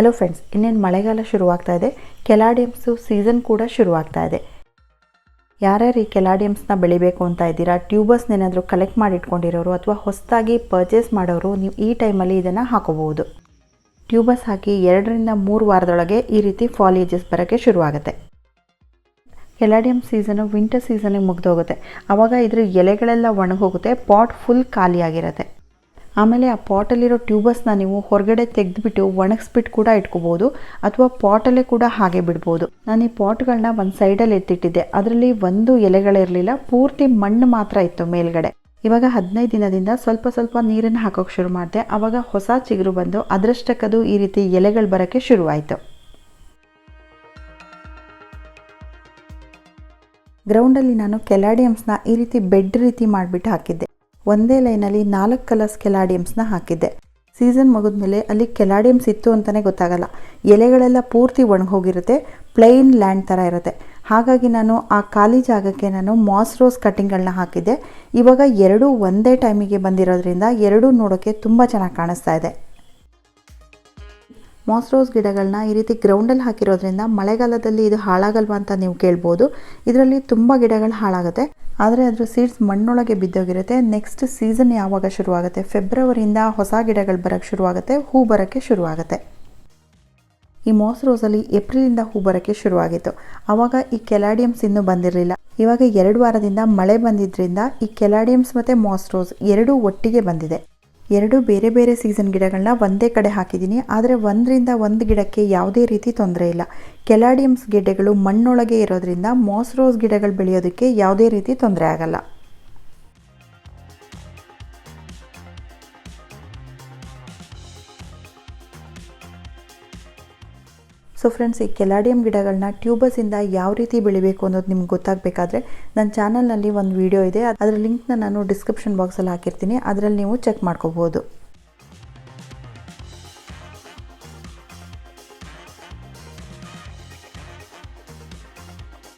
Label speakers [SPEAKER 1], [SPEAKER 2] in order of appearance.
[SPEAKER 1] Hello friends ಇನ್ನೇನು ಮಳೆಗಾಲ ಶುರುವಾಗ್ತಾ ಇದೆ. ಕೆಲಾಡಿಯಮ್ಸು ಸೀಸನ್ ಕೂಡ ಶುರುವಾಗ್ತಾ ಇದೆ. ಯಾರ್ಯಾರು ಈ ಕೆಲಾಡಿಯಮ್ಸ್ನ ಬೆಳಿಬೇಕು ಅಂತ ಇದ್ದೀರಾ? ಟ್ಯೂಬರ್ಸ್ನ ಏನಾದರೂ ಕಲೆಕ್ಟ್ ಮಾಡಿ ಇಟ್ಕೊಂಡಿರೋರು ಅಥವಾ ಹೊಸದಾಗಿ ಪರ್ಚೇಸ್ ಮಾಡೋರು, ನೀವು ಈ ಟೈಮಲ್ಲಿ ಇದನ್ನು ಹಾಕೋಬಹುದು. ಟ್ಯೂಬಸ್ ಹಾಕಿ ಎರಡರಿಂದ ಮೂರು ವಾರದೊಳಗೆ ಈ ರೀತಿ ಫಾಲೇಜಸ್ ಬರೋಕ್ಕೆ ಶುರುವಾಗುತ್ತೆ. ಕೆಲಾಡಿಯಮ್ ಸೀಸನು ವಿಂಟರ್ ಸೀಸನಿಗೆ ಮುಗ್ದೋಗುತ್ತೆ. ಆವಾಗ ಇದ್ರ ಎಲೆಗಳೆಲ್ಲ ಒಣಗೋಗುತ್ತೆ ಪಾಟ್ ಫುಲ್ ಖಾಲಿಯಾಗಿರುತ್ತೆ. ಆಮೇಲೆ ಆ ಪಾಟಲ್ಲಿರೋ ಟ್ಯೂಬರ್ಸ್ನ ನೀವು ಹೊರಗಡೆ ತೆಗೆದುಬಿಟ್ಟು ಒಣಗಿಸ್ಬಿಟ್ಟು ಕೂಡ ಇಟ್ಕೋಬೋದು, ಅಥವಾ ಪಾಟಲ್ಲೇ ಕೂಡ ಹಾಗೆ ಬಿಡ್ಬೋದು. ನಾನು ಈ ಪಾಟ್ಗಳನ್ನ ಒಂದು ಸೈಡಲ್ಲಿ ಎತ್ತಿಟ್ಟಿದ್ದೆ. ಅದರಲ್ಲಿ ಒಂದು ಎಲೆಗಳಿರಲಿಲ್ಲ, ಪೂರ್ತಿ ಮಣ್ಣು ಮಾತ್ರ ಇತ್ತು ಮೇಲ್ಗಡೆ. ಇವಾಗ ಹದಿನೈದು ದಿನದಿಂದ ಸ್ವಲ್ಪ ಸ್ವಲ್ಪ ನೀರನ್ನು ಹಾಕೋಕೆ ಶುರು ಮಾಡಿದೆ. ಆವಾಗ ಹೊಸ ಚಿಗುರು ಬಂದು ಅದರಷ್ಟಕ್ಕದು ಈ ರೀತಿ ಎಲೆಗಳು ಬರೋಕ್ಕೆ ಶುರುವಾಯಿತು. ಗ್ರೌಂಡಲ್ಲಿ ನಾನು ಕೆಲಾಡಿಯಮ್ಸ್ನ ಈ ರೀತಿ ಬೆಡ್ ರೀತಿ ಮಾಡಿಬಿಟ್ಟು ಹಾಕಿದ್ದೆ. ಒಂದೇ ಲೈನಲ್ಲಿ ನಾಲ್ಕು ಕಲರ್ಸ್ ಕೆಲಾಡಿಯಮ್ಸ್ನ ಹಾಕಿದ್ದೆ. ಸೀಸನ್ ಮುಗಿದ್ಮೇಲೆ ಅಲ್ಲಿ ಕೆಲಾಡಿಯಮ್ಸ್ ಇತ್ತು ಅಂತಲೇ ಗೊತ್ತಾಗಲ್ಲ. ಎಲೆಗಳೆಲ್ಲ ಪೂರ್ತಿ ಒಣಗೋಗಿರುತ್ತೆ ಪ್ಲೈನ್ ಲ್ಯಾಂಡ್ ಥರ ಇರುತ್ತೆ. ಹಾಗಾಗಿ ನಾನು ಆ ಖಾಲಿ ಜಾಗಕ್ಕೆ ನಾನು ಮಾಸ್ ರೋಸ್ ಕಟ್ಟಿಂಗ್ಗಳನ್ನ ಹಾಕಿದ್ದೆ. ಇವಾಗ ಎರಡೂ ಒಂದೇ ಟೈಮಿಗೆ ಬಂದಿರೋದ್ರಿಂದ ಎರಡೂ ನೋಡೋಕ್ಕೆ ತುಂಬ ಚೆನ್ನಾಗಿ ಕಾಣಿಸ್ತಾ ಇದೆ. ಮಾಸ್ ರೋಸ್ ಗಿಡಗಳನ್ನ ಈ ರೀತಿ ಗ್ರೌಂಡಲ್ಲಿ ಹಾಕಿರೋದ್ರಿಂದ ಮಳೆಗಾಲದಲ್ಲಿ ಇದು ಹಾಳಾಗಲ್ವಾ ಅಂತ ನೀವು ಕೇಳ್ಬೋದು. ಇದರಲ್ಲಿ ತುಂಬ ಗಿಡಗಳು ಹಾಳಾಗುತ್ತೆ. ಆದರೆ ಅದರ ಸೀಡ್ಸ್ ಮಣ್ಣೊಳಗೆ ಬಿದ್ದೋಗಿರುತ್ತೆ. ನೆಕ್ಸ್ಟ್ ಸೀಸನ್ ಯಾವಾಗ ಶುರುವಾಗುತ್ತೆ? ಫೆಬ್ರವರಿಯಿಂದ ಹೊಸ ಗಿಡಗಳು ಬರೋಕ್ಕೆ ಶುರುವಾಗುತ್ತೆ. ಹೂ ಬರೋಕ್ಕೆ ಶುರುವಾಗುತ್ತೆ. ಈ ಮಾಸ್ ರೋಸಲ್ಲಿ ಏಪ್ರಿಲಿಂದ ಹೂ ಬರೋಕ್ಕೆ ಶುರುವಾಗಿತ್ತು. ಆವಾಗ ಈ ಕೆಲಾಡಿಯಮ್ಸ್ ಇನ್ನೂ ಬಂದಿರಲಿಲ್ಲ. ಇವಾಗ ಎರಡು ವಾರದಿಂದ ಮಳೆ ಬಂದಿದ್ದರಿಂದ ಈ ಕೆಲಾಡಿಯಮ್ಸ್ ಮತ್ತು ಮಾಸ್ ರೋಸ್ ಎರಡೂ ಒಟ್ಟಿಗೆ ಬಂದಿದೆ. ಎರಡು ಬೇರೆ ಬೇರೆ ಸೀಸನ್ ಗಿಡಗಳನ್ನ ಒಂದೇ ಕಡೆ ಹಾಕಿದ್ದೀನಿ. ಆದರೆ ಒಂದರಿಂದ ಒಂದು ಗಿಡಕ್ಕೆ ಯಾವುದೇ ರೀತಿ ತೊಂದರೆ ಇಲ್ಲ. ಕೆಲಾಡಿಯಮ್ಸ್ ಗಿಡಗಳು ಮಣ್ಣೊಳಗೆ ಇರೋದ್ರಿಂದ ಮಾಸ್ ರೋಸ್ ಗಿಡಗಳು ಬೆಳೆಯೋದಕ್ಕೆ ಯಾವುದೇ ರೀತಿ ತೊಂದರೆ ಆಗಲ್ಲ. ಸೊ ಫ್ರೆಂಡ್ಸ್ ಈ ಕೆಲಾಡಿಯಂ ಗಿಡಗಳನ್ನ ಇಂದ ಯಾವ ರೀತಿ ಬೆಳಿಬೇಕು ಅನ್ನೋದು ನಿಮ್ಗೆ ಗೊತ್ತಾಗಬೇಕಾದ್ರೆ ನನ್ನ ಚಾನಲ್ನಲ್ಲಿ ಒಂದು ವಿಡಿಯೋ ಇದೆ. ಅದರ ಲಿಂಕ್ನ ನಾನು ಡಿಸ್ಕ್ರಿಪ್ಷನ್ ಬಾಕ್ಸಲ್ಲಿ ಹಾಕಿರ್ತೀನಿ. ಅದರಲ್ಲಿ ನೀವು ಚೆಕ್ ಮಾಡ್ಕೋಬೋದು.